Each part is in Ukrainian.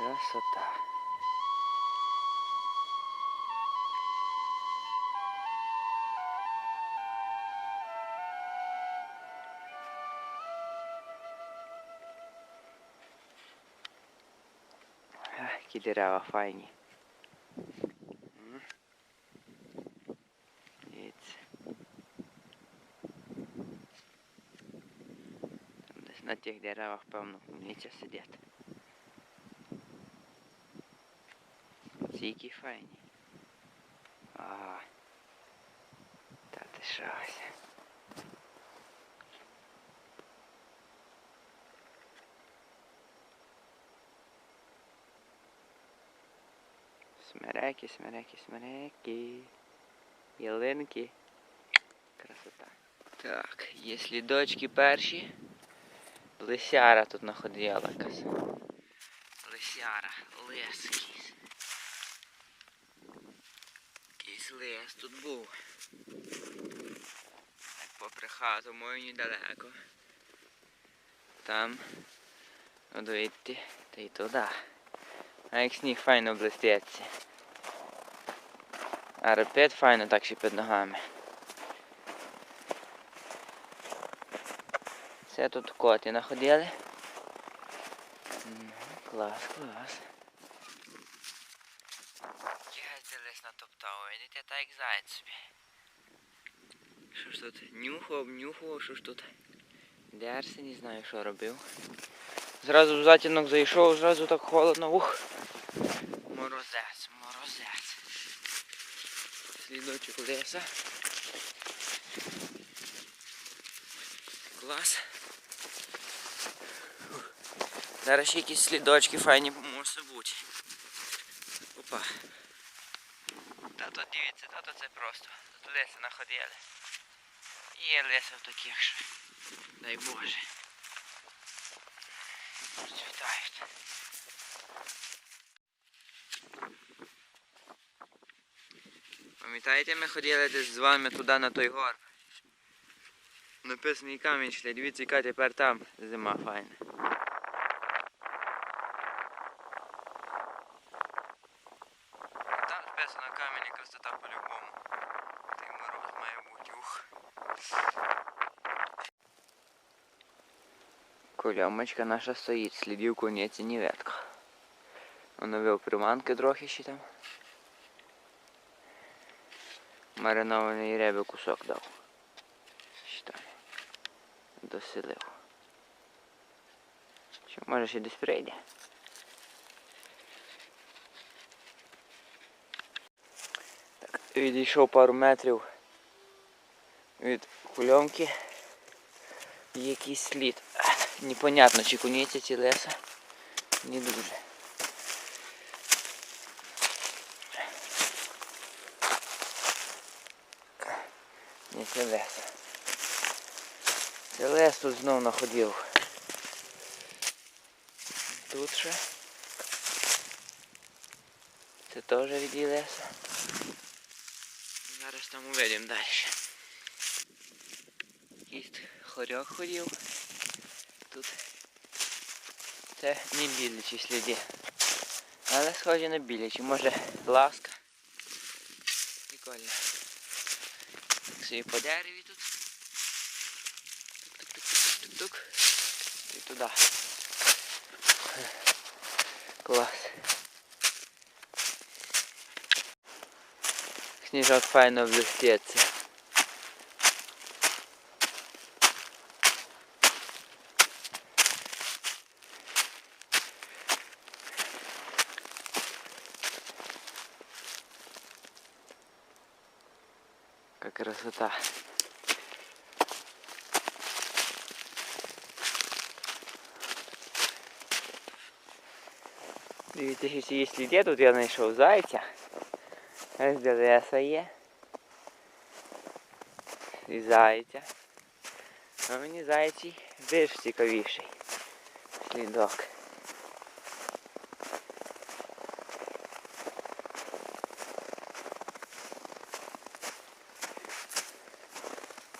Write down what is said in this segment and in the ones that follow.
Красота. Ах, Які дерева файні. Дивіться. Там десь на тих деревах, певно, куниця сидять. Ці які файні. А. Та ти щось. Смереки, смереки, смереки. Ялинки. Красота. Так, є слідочки перші. Лисяра тут находила якась. Лисяра, лес якийсь. Лес тут був. Попри хату мою недалеко. Там. Одвідти, та й туди. А як сніг файно блистеться. А репет файно так ще під ногами. Це тут коти находили. Клас, клас. Їздились натоптав, видите, так як заяць собі. Що ж тут? Нюхав, нюхав, що ж тут? Дерся, не знаю, що робив. Зразу в затінок зайшов, зразу так холодно. Ух. Морозець, морозець. Слідочок леса. Клас. Ух. Зараз ще якісь слідочки файні мусить бути. Опа. Леса находили. Є леса в таких що. Дай Боже. Процвітають. Пам'ятаєте, ми ходили десь з вами туди на той гор? Написаний камінь дивіться, яка тепер там зима файна. Там написано камінь і красота по-любому. Той мороз має бути, ух. Кольомочка наша стоїть, слідів конець і ніветка. Оновив приманки трохи ще там. Маринованої риби кусок дав. Считай. Доселив. Чи може ще десь прийде? Так, відійшов пару метрів від кульомки. Якийсь слід. Непонятно, чи куниця, чи леса. Не дуже. Ні, це лес. Це лес тут знов находив. Тут ще. Це теж від леса. Зараз там увидимо далі. Якийсь хорьок ходив. Це не білячі сліди. Але схожі на білячі. Може ласка. Прикольно. Так Собі по дереві тут. Тук-тук-тук-тук-тук. І туди. Клас. Сніжок файно блистеться. Как красота. Дивіться, що ці є сліди, тут я знайшов зайця. Ось де леса є. І зайця. А мені зайцій більш цікавіший. Слідок.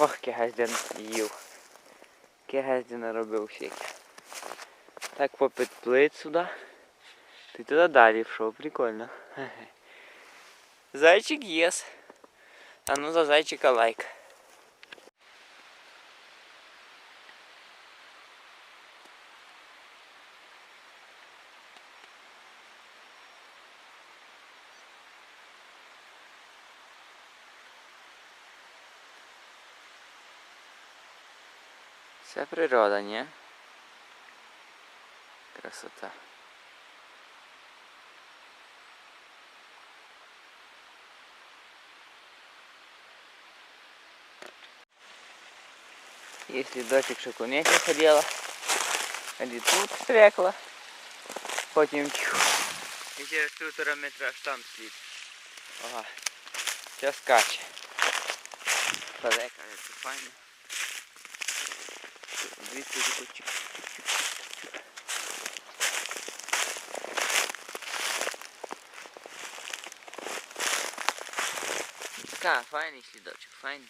Ох, Кегазден їв. Кегазден робив всяке. Так попідплить сюди. Ти туди далі пішов, прикольно. Зайчик єс. А ну за зайчика лайк. Це природа, ні? Красота. Если дочек шокунеся ходила, тоді тут стрекла, потім тьху. І через півтора метра там слід. Ага. Все скаче. Далеко, але це файно. Звідси тако чик. Така, файний слідочок, файний.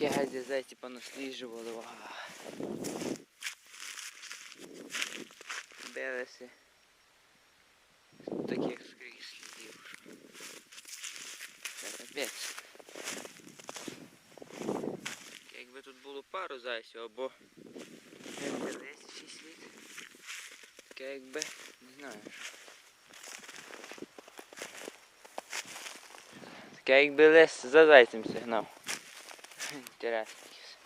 Таке газі зайці понасліджували. Ва. Билися. Таких скрізь слідів. Капець. Якби тут було пару зайців або якби десь ще слід. Таке якби не знаю. що. Таке якби лес за зайцем сигнав. Інтересно якийсь.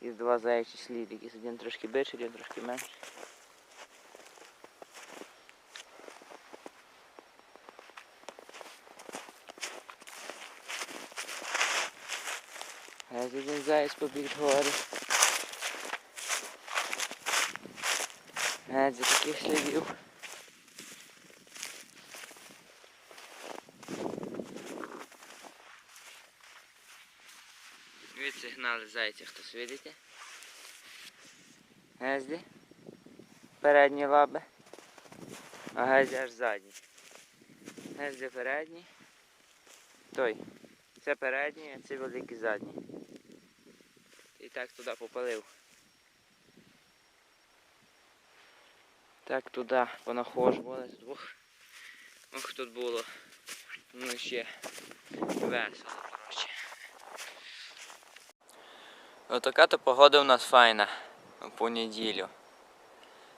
І два заячі слід, якийсь один трошки більший, один трошки менший. Ось один заяць побіг гори. Геть за таких слідів. Відсигнали зайця, хтось видите? Гезді. Передні лаби. А гезді аж задні. Гезді передні. Той. Це передній, а це великий задній. І так туди попалив. Так туди понахожували з двох. Ох, тут було. Ну ще весело, коротше. Отака то погода у нас файна по неділю.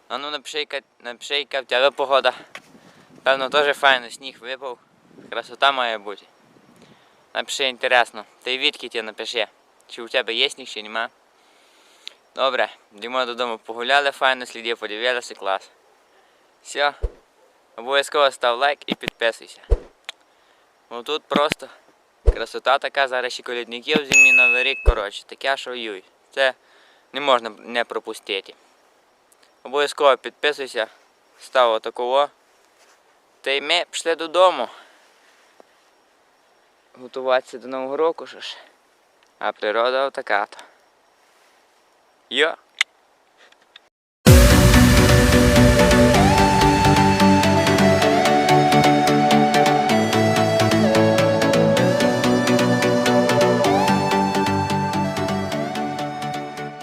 А ну напиши, яка, напиши, в тебе погода. Певно теж файно, сніг випав. Красота має бути. Напиши інтересно. Й відки тебе напиши. Чи у тебе є сніг, чи нема. Добре, йдемо додому погуляли файно, слідів подивилися, клас. Все. Обов'язково став лайк і підписуйся. Ну тут просто красота така, зараз ще колідників зимі новий рік, коротше, таке, що юй. Це не можна не пропустити. Обов'язково підписуйся, став отакого. Та й ми пішли додому. Готуватися до Нового року що ж. А природа отака то. Йо!